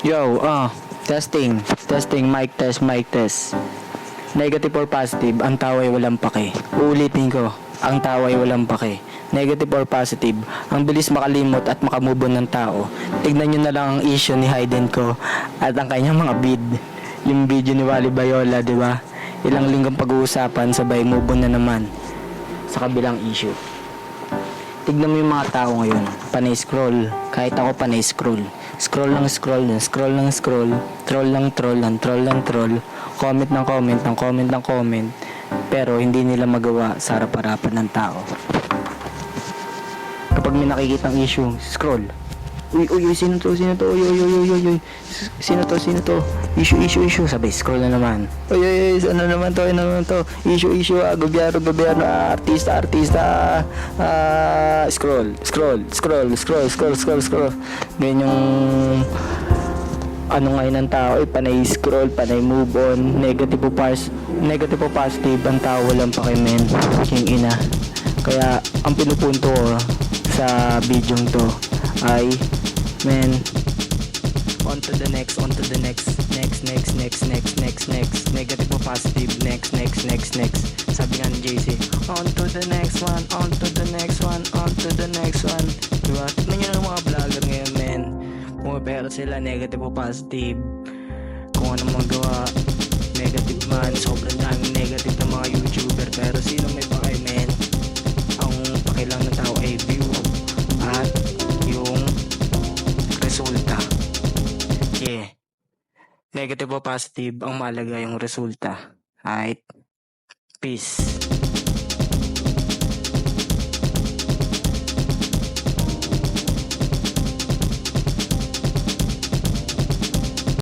Yo, ah, testing, testing, mic test, mic test. Negative or positive, ang tao ay walang pake. Uulitin ko, ang tao ay walang pake. Negative or positive, ang bilis makalimot at makamove on ng tao. Tignan nyo na lang ang issue ni Hayden ko at ang kanyang mga bid. Yung video ni Wally Bayola, di ba? Ilang linggong pag-uusapan, sabay move on na naman sa kabilang issue. Tignan mo yung mga tao ngayon. Panay scroll. Kahit ako panay scroll. Lang scroll lang. Scroll lang scroll. Troll lang troll lang. Troll lang troll. Comment ng comment ng comment ng comment. Pero hindi nila magawa sa harap-harapan ng tao. Kapag may nakikitang issue, scroll. Uy, uy, uy, sino to, sino to, uy, uy, uy, uy, uy, sino to, sino to, issue, issue, issue, sabay, scroll na naman. Uy, uy, uy, ano naman to, ano naman to, issue, issue, ah, gobyerno, gobyerno, ah, artista, artista, ah, scroll, scroll, scroll, scroll, scroll, scroll, scroll. Ganyan yung, ano ngayon ng tao, eh, panay scroll, panay move on, negative o pos- negative o positive, ang tao walang pakimen, yung ina. Kaya, ang pinupunto ko sa video to ay, men, on to the next, on to the next, next, next, next, next, next, next, negative o positive, next, next, next, next. Sabi nga ni JC, on to the next one, on to the next one, on to the next one. Diba? Tignan nyo ng mga vlogger ngayon, men. Pumapera sila, negative o positive. Kung ano magawa, negative man, sobrang daming negative ng mga YouTuber. Pero sino may pakay, men? Ang pakilang ng tao ay view Yeah. Negative o positive, ang malaga yung resulta. Alright? Peace.